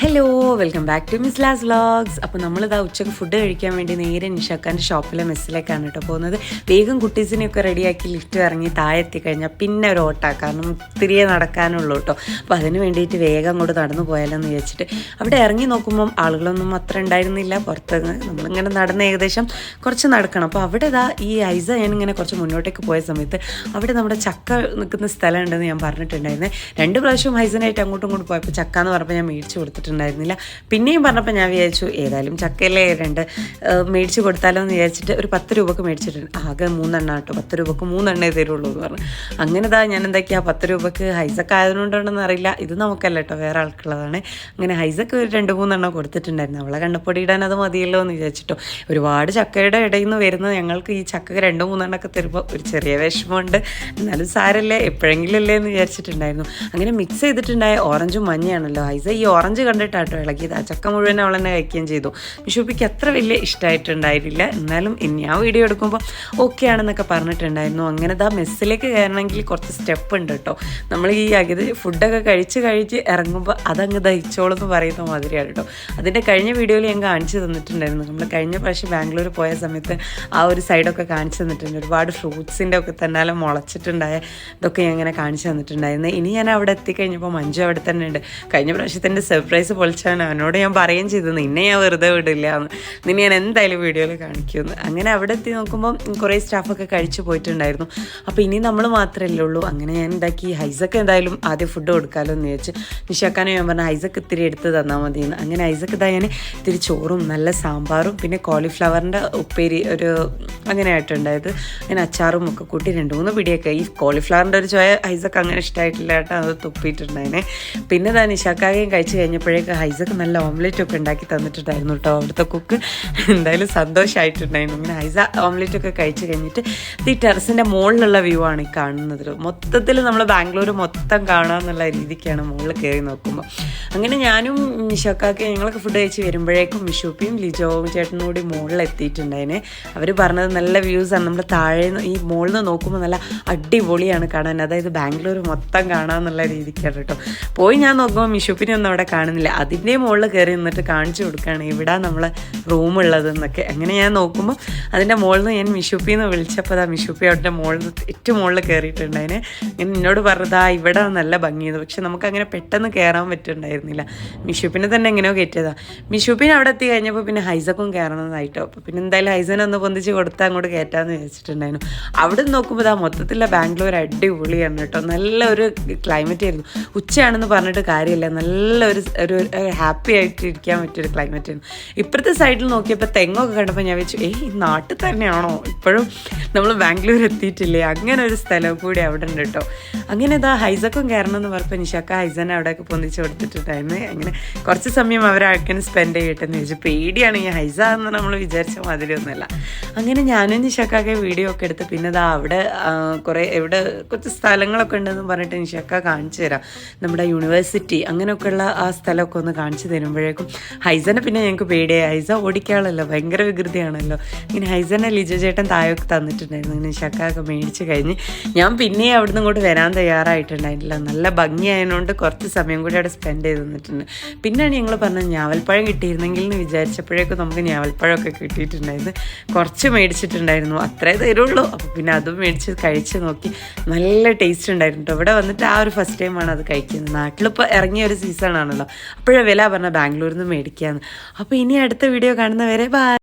Hello welcome back to miss Las vlogs അപ്പോൾ നമ്മളിതാ ഉച്ചയ്ക്ക് ഫുഡ് കഴിക്കാൻ വേണ്ടി നേരെ നിഷാക്കാന്റെ ഷോപ്പിലെ മെസ്സിലേക്കാണ് കേട്ടോ പോകുന്നത്. വേഗം കുട്ടീസിനെയൊക്കെ റെഡിയാക്കി ലിഫ്റ്റ് ഇറങ്ങി താഴെ എത്തിക്കഴിഞ്ഞാൽ പിന്നെ ഒരു ഓട്ടാ കാരണം തിരികെ നടക്കാനുള്ളൂ കേട്ടോ. അപ്പോൾ അതിന് വേണ്ടിയിട്ട് വേഗം അങ്ങോട്ട് നടന്നു പോയാലോ എന്ന് വിചാരിച്ചിട്ട് അവിടെ ഇറങ്ങി നോക്കുമ്പം ആളുകളൊന്നും അത്ര ഉണ്ടായിരുന്നില്ല. പുറത്ത് നമ്മളിങ്ങനെ നടന്ന് ഏകദേശം കുറച്ച് നടക്കണം. അപ്പോൾ അവിടെ ഇതാ ഈ ഐസ ഞാനിങ്ങനെ കുറച്ച് മുന്നോട്ടേക്ക് പോയ സമയത്ത് അവിടെ നമ്മുടെ ചക്ക നിൽക്കുന്ന സ്ഥലമുണ്ടെന്ന് ഞാൻ പറഞ്ഞിട്ടുണ്ടായിരുന്നു. രണ്ട് പ്രാവശ്യം ഐസനായിട്ട് അങ്ങോട്ടും ഇങ്ങോട്ടും പോയപ്പോൾ ചക്ക എന്ന് പറഞ്ഞപ്പോൾ ഞാൻ മേടിച്ച് കൊടുത്തിട്ടുണ്ടായിരുന്നില്ല പിന്നെയും പറഞ്ഞപ്പോൾ ഞാൻ വിചാരിച്ചു ഏതായാലും ചക്കയിലെ രണ്ട് മേടിച്ച് കൊടുത്താലോ എന്ന് വിചാരിച്ചിട്ട് ഒരു പത്ത് രൂപക്ക് മേടിച്ചിട്ടുണ്ട്. ആകെ മൂന്നെണ്ണ കേട്ടോ. പത്ത് രൂപക്ക് മൂന്നെണ്ണേ തരുള്ളൂ എന്ന് പറഞ്ഞു. അങ്ങനെ ഇതാ ഞാൻ എന്താക്കിയാ പത്ത് രൂപക്ക് ഹൈസക്ക് ആയതുകൊണ്ടാണെന്ന് അറിയില്ല. ഇത് നമുക്കല്ല കേട്ടോ വേറെ ആൾക്കുള്ളതാണ്. അങ്ങനെ ഹൈസക്ക് ഒരു രണ്ട് മൂന്നെണ്ണം കൊടുത്തിട്ടുണ്ടായിരുന്നു. അവളെ കണ്ണപ്പൊടി ഇടാൻ അത് മതിയല്ലോ എന്ന് വിചാരിച്ചിട്ടോ. ഒരുപാട് ചക്കയുടെ ഇടയിൽ നിന്ന് വരുന്ന ഞങ്ങൾക്ക് ഈ ചക്ക രണ്ട് മൂന്നെണ്ണമൊക്കെ തരുമ്പോൾ ഒരു ചെറിയ വിഷമമുണ്ട്. എന്നാലും സാരല്ലേ എപ്പോഴെങ്കിലും അല്ലേ എന്ന് വിചാരിച്ചിട്ടുണ്ടായിരുന്നു. അങ്ങനെ മിക്സ് ചെയ്തിട്ടുണ്ടായ ഓറഞ്ചും മഞ്ഞയാണല്ലോ. ഹൈസ ഈ ഓറഞ്ച് കണ്ടിട്ടാട്ടോ ഇളക്കിയത് ആ ചക്ക മുഴുവൻ അവൾ തന്നെ കഴിക്കുകയും ചെയ്തു. മിഷുപ്പിക്ക് അത്ര വലിയ ഇഷ്ടമായിട്ടുണ്ടായിരുന്നില്ല. എന്നാലും ഇനി ആ വീഡിയോ എടുക്കുമ്പോൾ ഓക്കെ ആണെന്നൊക്കെ പറഞ്ഞിട്ടുണ്ടായിരുന്നു. അങ്ങനെ ദാ മെസ്സിലേക്ക് കയറണമെങ്കിൽ കുറച്ച് സ്റ്റെപ്പ് ഉണ്ട് കേട്ടോ നമ്മൾ ഈ അകിത് ഫുഡൊക്കെ കഴിച്ച് കഴിച്ച് ഇറങ്ങുമ്പോൾ അതങ്ങ് ദഹിച്ചോളെന്ന് പറയുന്ന മാതിരിയാണ് കേട്ടോ അതിന്റെ കഴിഞ്ഞ വീഡിയോയിൽ ഞാൻ കാണിച്ചു തന്നിട്ടുണ്ടായിരുന്നു. നമ്മൾ കഴിഞ്ഞ പ്രാവശ്യം ബാംഗ്ലൂർ പോയ സമയത്ത് ആ ഒരു സൈഡൊക്കെ കാണിച്ചു തന്നിട്ടുണ്ട്. ഒരുപാട് ഫ്രൂട്ട്സിന്റെ ഒക്കെ തന്നാലും മുളച്ചിട്ടുണ്ടായ ഇതൊക്കെ ഞാൻ ഇങ്ങനെ കാണിച്ചു തന്നിട്ടുണ്ടായിരുന്നു. ഇനി ഞാൻ അവിടെ എത്തിക്കഴിഞ്ഞപ്പോൾ മഞ്ജു അവിടെ തന്നെ ഉണ്ട്. കഴിഞ്ഞ പ്രാവശ്യത്തിന്റെ സർപ്രൈസ് പൊളിച്ചാണ് അവനോട് ഞാൻ പറയുകയും ചെയ്തു നിന്നെ ഞാൻ വെറുതെ വിടില്ല എന്ന് നിന്നെ ഞാൻ എന്തായാലും വീഡിയോയിൽ കാണിക്കുമെന്ന്. അങ്ങനെ അവിടെ എത്തി നോക്കുമ്പോൾ കുറേ സ്റ്റാഫൊക്കെ കഴിച്ചു പോയിട്ടുണ്ടായിരുന്നു. അപ്പോൾ ഇനി നമ്മൾ മാത്രമല്ലേ ഉള്ളൂ. അങ്ങനെ ഞാൻ എന്താക്കി ഹൈസക്ക് എന്തായാലും ആദ്യം ഫുഡ് കൊടുക്കാമല്ലോ എന്ന് ചോദിച്ച് നിഷാക്കാനെ ഞാൻ പറഞ്ഞു ഹൈസക്ക് ഇത്തിരി എടുത്ത് തന്നാൽ മതി എന്ന് അങ്ങനെ ഹൈസക്ക് ഇതാ ഞാൻ ഇത്തിരി ചോറും നല്ല സാമ്പാറും പിന്നെ കോളിഫ്ലവറിന്റെ ഉപ്പേരി ഒരു അങ്ങനെ ആയിട്ടുണ്ടായത്. അങ്ങനെ അച്ചാറും ഒക്കെ കൂട്ടി രണ്ട് മൂന്ന് പിടിയൊക്കെ. ഈ കോളിഫ്ലവറിന്റെ ഒരു ചോയ ഹൈസക്ക് അങ്ങനെ ഇഷ്ടമായിട്ടില്ല കേട്ടോ അത് തുപ്പിയിട്ടുണ്ടായിനെ പിന്നെ താ നിഷാക്കാകെയും കഴിച്ച് കഴിഞ്ഞപ്പോഴേക്ക് ഹൈസക്ക് നല്ല ഓംലെറ്റ് ഒക്കെ ഉണ്ടാക്കി തന്നിട്ടുണ്ടായിരുന്നു കേട്ടോ. അവിടുത്തെ കുക്ക് എന്തായാലും സന്തോഷമായിട്ടുണ്ടായിരുന്നു ഇങ്ങനെ ഹൈസ ഓംലെറ്റ് ഒക്കെ കഴിച്ച് കഴിഞ്ഞിട്ട് ഈ ടെറസിന്റെ മുകളിലുള്ള വ്യൂ ആണ് ഈ കാണുന്നത്. മൊത്തത്തിൽ നമ്മൾ ബാംഗ്ലൂർ മൊത്തം കാണാമെന്നുള്ള രീതിക്കാണ് മുകളിൽ കയറി നോക്കുമ്പോൾ അങ്ങനെ ഞാനും മിഷോക്കാക്കി ഞങ്ങളൊക്കെ ഫുഡ് കഴിച്ച് വരുമ്പോഴേക്കും മിഷോപ്പിയും ലിജോവും ചേട്ടനും കൂടി മുകളിൽ എത്തിയിട്ടുണ്ടായിന്. അവർ പറഞ്ഞത് നല്ല ആണ്. നമ്മൾ താഴെ ഈ മുകളിൽ നിന്ന് നോക്കുമ്പോൾ നല്ല അടിപൊളിയാണ് കാണാൻ. അതായത് ബാംഗ്ലൂർ മൊത്തം കാണാമെന്നുള്ള രീതിക്കാണ് കേട്ടോ. പോയി ഞാൻ നോക്കുമ്പോൾ മിഷുപ്പിനെ ഒന്നും അവിടെ കാണുന്നില്ല. അതിന്റെ മുകളിൽ കയറി നിന്നിട്ട് കാണിച്ചു കൊടുക്കുകയാണ്. ഇവിടെ നമ്മളെ റൂമുള്ളതെന്നൊക്കെ അങ്ങനെ ഞാൻ നോക്കുമ്പോൾ അതിന്റെ മുകളിൽ നിന്ന് ഞാൻ മിഷുപ്പി എന്ന് വിളിച്ചപ്പോൾ അതാ മിഷുപ്പി അവിടെ മുകളിൽ നിന്ന് ഏറ്റവും മുകളിൽ കയറിയിട്ടുണ്ടായിന് ഇങ്ങനെ എന്നോട് പറഞ്ഞതാ ഇവിടെ നല്ല ഭംഗിയത് പക്ഷെ നമുക്ക് അങ്ങനെ പെട്ടെന്ന് കയറാൻ പറ്റുന്നുണ്ടായിരുന്നില്ല മിഷുപ്പിനെ തന്നെ എങ്ങനെയോ കയറ്റിയതാ. മിഷുപ്പിനെ അവിടെ എത്തി കഴിഞ്ഞപ്പോൾ പിന്നെ ഹൈസക്കും കയറണമെന്നായിട്ടോ അപ്പോൾ പിന്നെ എന്തായാലും ഹൈസനെ ഒന്ന് പൊന്തിച്ച് കൊടുത്താൽ അങ്ങോട്ട് കയറ്റാമെന്ന് വിചാരിച്ചിട്ടുണ്ടായിരുന്നു. അവിടെ നോക്കുമ്പോൾ ഇതാ മൊത്തത്തിലുള്ള ബാംഗ്ലൂർ അടിപൊളിയാണ് കേട്ടോ. നല്ല ഒരു ക്ലൈമറ്റ് ആയിരുന്നു. ഉച്ചയാണെന്ന് പറഞ്ഞിട്ട് കാര്യമില്ല. നല്ല ഒരു ഒരു ഹാപ്പി ആയിട്ട് ഇരിക്കാൻ പറ്റിയൊരു ക്ലൈമറ്റ് ഇപ്പോഴത്തെ സൈഡിൽ നോക്കിയപ്പോൾ തെങ്ങൊക്കെ കണ്ടപ്പോൾ ഞാൻ വെച്ചു ഏയ് നാട്ടിൽ തന്നെയാണോ? ഇപ്പോഴും നമ്മൾ ബാംഗ്ലൂർ എത്തിയിട്ടില്ലേ? അങ്ങനെ ഒരു സ്ഥലം കൂടി അവിടെ ഉണ്ട് കേട്ടോ അങ്ങനെ ഇതാ ഹൈസക്കും കയറണം എന്ന് പറഞ്ഞപ്പോൾ നിഷാക്ക ഹൈസനെ അവിടെയൊക്കെ പൊന്തിച്ച് കൊടുത്തിട്ടുണ്ടായിരുന്നു അങ്ങനെ കുറച്ച് സമയം അവരാൾക്കാണ് സ്പെൻഡ് ചെയ്യട്ടെ എന്ന് ചോദിച്ചു പേടിയാണ് ഈ ഹൈസ എന്ന് നമ്മൾ വിചാരിച്ച മാതിരി ഒന്നുമല്ല. അങ്ങനെ ഞാനും നിഷാക്കൊക്കെ വീഡിയോ ഒക്കെ എടുത്ത് പിന്നെ ഇതാ അവിടെ കുറേ എവിടെ കുറച്ച് സ്ഥലങ്ങളൊക്കെ ഉണ്ടെന്ന് പറഞ്ഞിട്ട് നിഷാക്ക കാണിച്ചു തരാം. നമ്മുടെ യൂണിവേഴ്സിറ്റി അങ്ങനെയൊക്കെയുള്ള ആ സ്ഥലമൊക്കെ ഒന്ന് കാണിച്ചു തരുമ്പോഴേക്കും ഹൈസനെ പിന്നെ ഞങ്ങൾക്ക് പേടിയായി. ഹൈസ ഓടിക്കാളല്ലോ ഭയങ്കര വികൃതിയാണല്ലോ. ഇങ്ങനെ ഹൈസനെ ലിജോ ചേട്ടൻ താഴൊക്കെ തന്നിട്ടുണ്ടായിരുന്നു. ഇങ്ങനെ ശക്കൊക്കെ മേടിച്ച് കഴിഞ്ഞ് ഞാൻ പിന്നെ അവിടുന്ന് ഇങ്ങോട്ട് വരാൻ തയ്യാറായിട്ടുണ്ടായിട്ടില്ല. നല്ല ഭംഗിയായതുകൊണ്ട് കുറച്ച് സമയം കൂടി അവിടെ സ്പെൻഡ് ചെയ്ത് തന്നിട്ടുണ്ട് പിന്നെയാണ് ഞങ്ങൾ പറഞ്ഞത് ഞാവൽപ്പഴം കിട്ടിയിരുന്നെങ്കിൽ എന്ന് വിചാരിച്ചപ്പോഴേക്കും നമുക്ക് ഞാവൽപ്പഴമൊക്കെ കിട്ടിയിട്ടുണ്ടായിരുന്നു. കുറച്ച് മേടിച്ചിട്ടുണ്ടായിരുന്നു. അത്രേ തരുള്ളൂ. അപ്പോൾ പിന്നെ അതും മേടിച്ച് കഴിച്ച് നോക്കി. നല്ല ടേസ്റ്റ് ഉണ്ടായിരുന്നു ഇവിടെ വന്നിട്ട് ആ ഒരു ഫസ്റ്റ് ടൈമാണ് അത് കഴിക്കുന്നത്. നാട്ടിലിപ്പോൾ ഇറങ്ങിയ ഒരു സീസൺ ആണല്ലോ. അപ്പോഴേ വില പറഞ്ഞ ബാംഗ്ലൂരിൽ നിന്ന് മേടിക്കുകയെന്ന് അപ്പോൾ ഇനി അടുത്ത വീഡിയോ കാണുന്നവരെ ബൈ